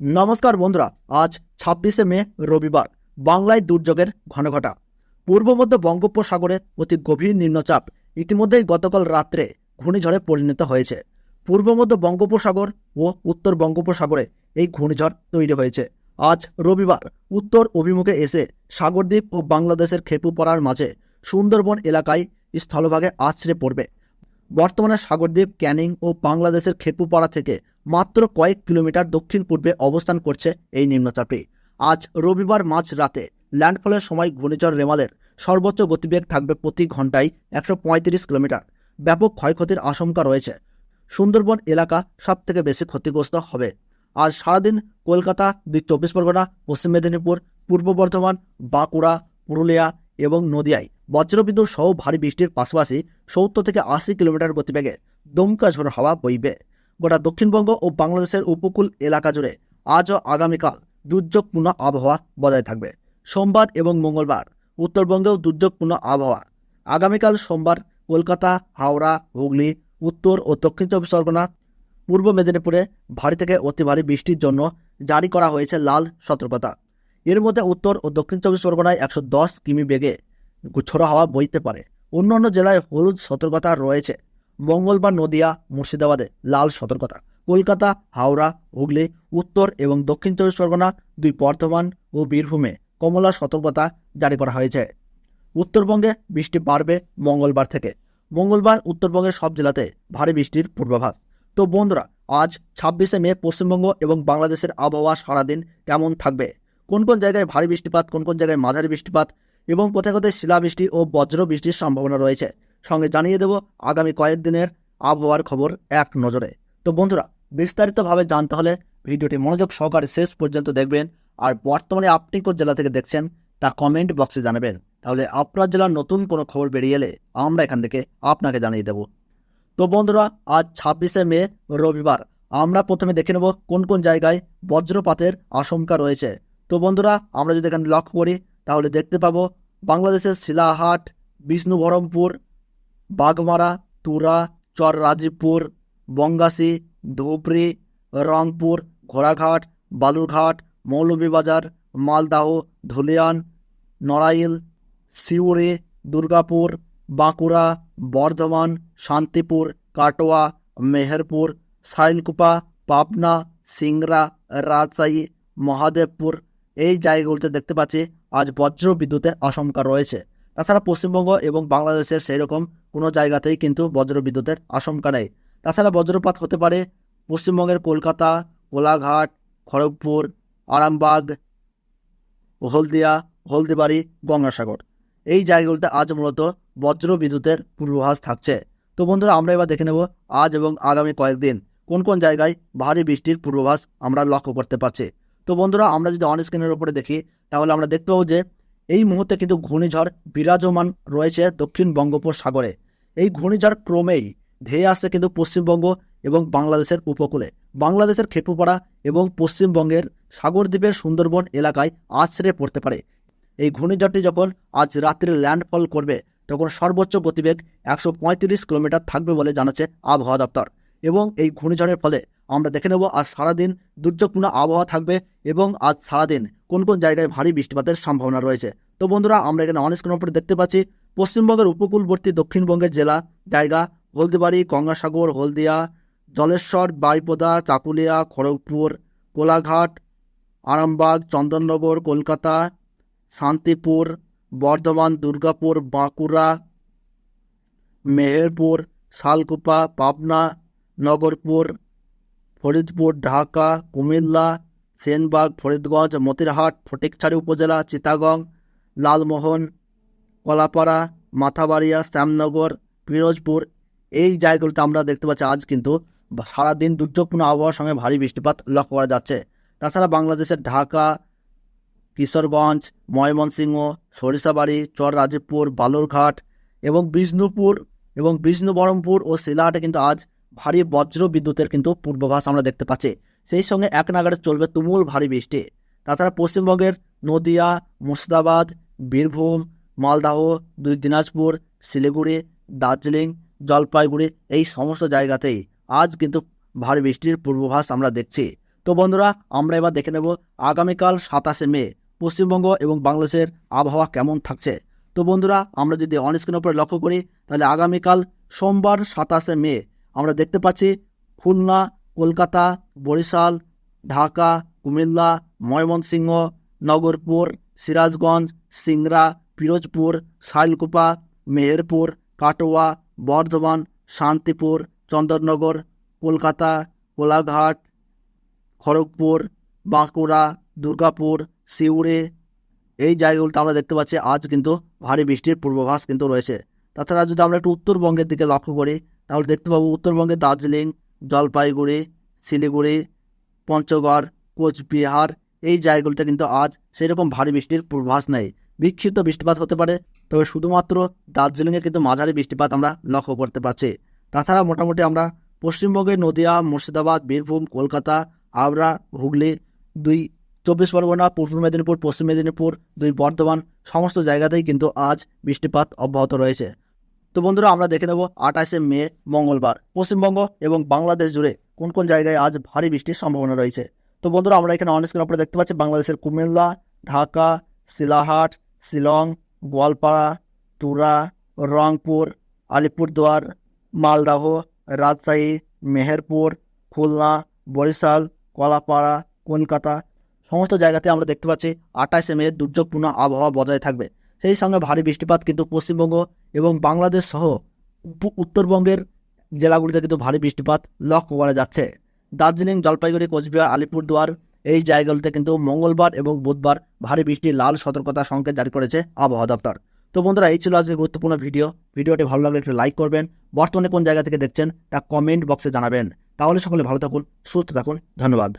নমস্কার বন্ধুরা, আজ ছাব্বিশে মে, রবিবার, বাংলায় দুর্যোগের ঘনঘটা। পূর্ব মধ্য বঙ্গোপসাগরে অতি গভীর নিম্নচাপ, ইতিমধ্যেই গতকাল রাত্রে ঘূর্ণিঝড়ে পরিণত হয়েছে। পূর্ব মধ্য বঙ্গোপসাগর ও উত্তর বঙ্গোপসাগরে এই ঘূর্ণিঝড় তৈরি হয়েছে। আজ রবিবার, উত্তর অভিমুখে এসে সাগরদ্বীপ ও বাংলাদেশের খেপুপাড়ার মাঝে সুন্দরবন এলাকায় স্থলভাগে আছড়ে পড়বে। বর্তমানে সাগরদ্বীপ, ক্যানিং ও বাংলাদেশের খেপুপাড়া থেকে মাত্র কয়েক কিলোমিটার দক্ষিণ পূর্বে অবস্থান করছে এই নিম্নচাপটি আজ রবিবার মাঝ রাতে ল্যান্ডফলের সময় ঘূর্ণিঝড় রেমালের সর্বোচ্চ গতিবেগ থাকবে প্রতি ঘন্টায় একশো পঁয়ত্রিশ কিলোমিটার। ব্যাপক ক্ষয়ক্ষতির আশঙ্কা রয়েছে। সুন্দরবন এলাকা সব থেকে বেশি ক্ষতিগ্রস্ত হবে। আজ সারাদিন কলকাতা, দুই চব্বিশ পরগনা, পশ্চিম মেদিনীপুর, পূর্ব বর্ধমান, বাঁকুড়া, পুরুলিয়া এবং নদিয়ায় বজ্রবিদ্যুৎ সহ ভারী বৃষ্টির পাশাপাশি সত্তর থেকে আশি কিলোমিটার গতিবেগে দমকা ঝোড়ো হাওয়া বইবে। গোটা দক্ষিণবঙ্গ ও বাংলাদেশের উপকূল এলাকা জুড়ে আজ ও আগামীকাল দুর্যোগপূর্ণ আবহাওয়া বজায় থাকবে। সোমবার এবং মঙ্গলবার উত্তরবঙ্গেও দুর্যোগপূর্ণ আবহাওয়া। আগামীকাল সোমবার কলকাতা, হাওড়া, হুগলি, উত্তর ও দক্ষিণ চব্বিশ পরগনা, পূর্ব মেদিনীপুরে ভারী থেকে অতি ভারী বৃষ্টির জন্য জারি করা হয়েছে লাল সতর্কতা। এর মধ্যে উত্তর ও দক্ষিণ চব্বিশ পরগনায় একশো দশ কিমি বেগে ঝোড়ো হাওয়া বইতে পারে। অন্যান্য জেলায় হলুদ সতর্কতা রয়েছে। মঙ্গলবার নদিয়া, মুর্শিদাবাদে লাল সতর্কতা। কলকাতা, হাওড়া, হুগলি, উত্তর এবং দক্ষিণ চব্বিশ পরগনা, দুই বর্ধমান ও বীরভূমে কমলা সতর্কতা জারি করা হয়েছে। উত্তরবঙ্গে বৃষ্টি বাড়বে মঙ্গলবার থেকে। মঙ্গলবার উত্তরবঙ্গের সব জেলাতে ভারী বৃষ্টির পূর্বাভাস। তো বন্ধুরা, আজ ছাব্বিশে মে পশ্চিমবঙ্গ এবং বাংলাদেশের আবহাওয়া সারাদিন কেমন থাকবে? কোন কোন জায়গায় ভারী বৃষ্টিপাত, কোন কোন জায়গায় মাঝারি বৃষ্টিপাত? এবং কোথায় কোথায় শিলাবৃষ্টি ও বজ্র বৃষ্টির সম্ভাবনা রয়েছে। সঙ্গে জানিয়ে দেব, আগামী কয়েকদিনের আবহাওয়ার খবর এক নজরে। তো বন্ধুরা, বিস্তারিতভাবে জানতে হলে ভিডিওটি মনোযোগ সহকারে শেষ পর্যন্ত দেখবেন আর বর্তমানে আপনি কোন জেলা থেকে দেখছেন তা কমেন্ট বক্সে জানাবেন। তাহলে আপনার জেলার নতুন কোনো খবর বেরিয়ে এলে আমরা এখান থেকে আপনাকে জানিয়ে দেব। তো বন্ধুরা, আজ ছাব্বিশে মে, রবিবার। আমরা প্রথমে দেখে নেব কোন কোন জায়গায় বজ্রপাতের আশঙ্কা রয়েছে। তো বন্ধুরা, আমরা যদি এখানে লক্ষ্য করি, তাহলে দেখতে পাবো বাংলাদেশের শিলাহাট বিষ্ণুবহরমপুর বাগমারা, তুরা চর রাজীবপুর বঙ্গাসী ধুবড়ি রংপুর, ঘোড়াঘাট, বালুরঘাট, মৌলভীবাজার, মালদাহ, ধুলিয়ান, নড়াইল, সিউড়ি, দুর্গাপুর, বাঁকুড়া, বর্ধমান, শান্তিপুর, কাটোয়া, মেহেরপুর, সাইলকুপা, পাবনা, সিংড়া, রাজশাহী, মহাদেবপুর। এই জায়গাগুলিতে দেখতে পাচ্ছি আজ বজ্র বিদ্যুতের আশঙ্কা রয়েছে। তাছাড়া পশ্চিমবঙ্গ এবং বাংলাদেশের সেই রকম কোনো জায়গাতেই কিন্তু বজ্র বিদ্যুতের আশঙ্কা নেই। তাছাড়া বজ্রপাত হতে পারে পশ্চিমবঙ্গের কলকাতা কোলাঘাট খড়গপুর, আরামবাগ, হলদিয়া, হলদিবাড়ি, গঙ্গাসাগর। এই জায়গাগুলিতে আজ মূলত বজ্র বিদ্যুতের পূর্বাভাস থাকছে। তো বন্ধুরা, আমরা এবার দেখে নেব আজ এবং আগামী কয়েকদিন কোন কোন জায়গায় ভারী বৃষ্টির পূর্বাভাস আমরা লক্ষ্য করতে পারছি। তো বন্ধুরা, আমরা যদি অন স্ক্রিনের উপরে দেখি তাহলে আমরা দেখতে পাবো যে এই মুহূর্তে কিন্তু ঘূর্ণিঝড় বিরাজমান রয়েছে দক্ষিণ বঙ্গোপসাগরে। এই ঘূর্ণিঝড় ক্রমেই ধেয়ে আসছে কিন্তু পশ্চিমবঙ্গ এবং বাংলাদেশের উপকূলে। বাংলাদেশের খেপুপাড়া এবং পশ্চিমবঙ্গের সাগরদ্বীপের সুন্দরবন এলাকায় আছড়ে পড়তে পারে। এই ঘূর্ণিঝড়টি যখন আজ রাত্রে ল্যান্ডফল করবে, তখন সর্বোচ্চ গতিবেগ একশো পঁয়ত্রিশ কিলোমিটার থাকবে বলে জানাচ্ছে আবহাওয়া দপ্তর। এবং এই ঘূর্ণিঝড়ের ফলে আমরা দেখে নেব আজ সারাদিন দুর্যোগপূর্ণ আবহাওয়া থাকবে এবং আজ সারাদিন কোন কোন জায়গায় ভারী বৃষ্টিপাতের সম্ভাবনা রয়েছে। তো বন্ধুরা, আমরা এখানে অনেক উপরে দেখতে পাচ্ছি। পশ্চিমবঙ্গের উপকূলবর্তী, দক্ষিণবঙ্গের জেলা, জায়গা, হলদিবাড়ি, গঙ্গাসাগর, হলদিয়া, জলেশ্বর, বারিপদা, চাকুলিয়া, খড়গপুর, কোলাঘাট, আরামবাগ, চন্দননগর, কলকাতা, শান্তিপুর, বর্ধমান, দুর্গাপুর, বাঁকুড়া, মেহেরপুর, শালকুপা, পাবনা নগরপুর, ফরিদপুর, ঢাকা, কুমিল্লা, সেনবাগ, ফরিদগঞ্জ, মতিরহাট, ফটিকছড়ি উপজেলা চিতাগং লালমোহন, কলাপাড়া, মাথাবাড়িয়া, শ্যামনগর, পিরোজপুর। এই জায়গাগুলোতে আমরা দেখতে পাচ্ছি আজ কিন্তু সারাদিন দুর্যোগপূর্ণ আবহাওয়ার সঙ্গে ভারী বৃষ্টিপাত লক্ষ্য করা যাচ্ছে। তাছাড়া বাংলাদেশের ঢাকা, কিশোরগঞ্জ, ময়মনসিংহ, সরিষাবাড়ি চর রাজীবপুর বালুরঘাট এবং বিষ্ণুপুর এবং বিষ্ণুবরমপুর ও শিলাহাটে কিন্তু আজ ভারী বজ্র বিদ্যুতের কিন্তু পূর্বাভাস আমরা দেখতে পাচ্ছি। সেই সঙ্গে এক নাগারে চলবে তুমুল ভারী বৃষ্টি। তাছাড়া পশ্চিমবঙ্গের নদিয়া, মুর্শিদাবাদ, বীরভূম, মালদাহ, দুই দিনাজপুর, শিলিগুড়ি, দার্জিলিং, জলপাইগুড়ি এই সমস্ত জায়গাতেই আজ কিন্তু ভারী বৃষ্টির পূর্বাভাস আমরা দেখছি। তো বন্ধুরা, আমরা এবার দেখে নেব আগামীকাল সাতাশে মে পশ্চিমবঙ্গ এবং বাংলাদেশের আবহাওয়া কেমন থাকছে। তো বন্ধুরা, আমরা যদি অনস্ক্রিন উপরে লক্ষ্য করি, তাহলে আগামীকাল সোমবার সাতাশে মে আমরা দেখতে পাচ্ছি খুলনা, কলকাতা, বরিশাল, ঢাকা, কুমিল্লা, ময়মনসিংহ, নগরপুর, সিরাজগঞ্জ, সিংড়া, পিরোজপুর, শাইলকুপা, মেহেরপুর, কাটোয়া, বর্ধমান, শান্তিপুর, চন্দননগর, কলকাতা, কোলাঘাট, খড়গপুর, বাঁকুড়া, দুর্গাপুর, সিউড়ি। এই জায়গাগুলোতে আমরা দেখতে পাচ্ছি আজ কিন্তু ভারী বৃষ্টির পূর্বাভাস কিন্তু রয়েছে। তাছাড়া যদি আমরা একটু উত্তরবঙ্গের দিকে লক্ষ্য করি তাহলে দেখতে পাবো উত্তরবঙ্গে দার্জিলিং, জলপাইগুড়ি, শিলিগুড়ি, পঞ্চগড়, কোচবিহার, এই জায়গাগুলিতে কিন্তু আজ সেরকম ভারী বৃষ্টির পূর্বাভাস নেই। বিক্ষিপ্ত বৃষ্টিপাত হতে পারে, তবে শুধুমাত্র দার্জিলিংয়ে কিন্তু মাঝারি বৃষ্টিপাত আমরা লক্ষ্য করতে পারছি। তাছাড়া মোটামুটি আমরা পশ্চিমবঙ্গের নদিয়া, মুর্শিদাবাদ, বীরভূম, কলকাতা, হাওড়া, হুগলি, দুই চব্বিশ পরগনা, পূর্ব মেদিনীপুর, পশ্চিম মেদিনীপুর, দুই বর্ধমান, সমস্ত জায়গাতেই কিন্তু আজ বৃষ্টিপাত অব্যাহত রয়েছে। তো বন্ধুরা, আমরা দেখে নেব আঠাশে মে, মঙ্গলবার। পশ্চিমবঙ্গ এবং বাংলাদেশ জুড়ে কোন কোন জায়গায় আজ ভারী বৃষ্টির সম্ভাবনা রয়েছে? তো বন্ধুরা, আমরা এখানে অনেক স্ক্রিন দেখতে পাচ্ছি বাংলাদেশের কুমিল্লা, ঢাকা শিলাহাট শিলং, গোয়ালপাড়া, তুরা, রংপুর, আলিপুরদুয়ার, মালদাহ, রাজশাহী, মেহেরপুর, খুলনা, বরিশাল, কলাপাড়া, কলকাতা। সমস্ত জায়গাতে আমরা দেখতে পাচ্ছি আঠাশে মে দুর্যোগপূর্ণ আবহাওয়া বজায় থাকবে। সেই সঙ্গে ভারী বৃষ্টিপাত কিন্তু পশ্চিমবঙ্গ এবং বাংলাদেশ সহ উত্তরবঙ্গের জেলাগুলিতে কিন্তু ভারী বৃষ্টিপাত লক্ষ্য করা যাচ্ছে। দার্জিলিং, জলপাইগুড়ি, কোচবিহার, আলিপুরদুয়ার এই জায়গাগুলিতে কিন্তু মঙ্গলবার এবং বুধবার ভারী বৃষ্টির লাল সতর্কতা সংকেত জারি করেছে আবহাওয়া দপ্তর। তো বন্ধুরা, এই ছিল আজকে গুরুত্বপূর্ণ ভিডিও। ভিডিওটি ভালো লাগলে একটু লাইক করবেন। বর্তমানে কোন জায়গা থেকে দেখছেন তা কমেন্ট বক্সে জানাবেন। তাহলে সকলে ভালো থাকুন, সুস্থ থাকুন। ধন্যবাদ।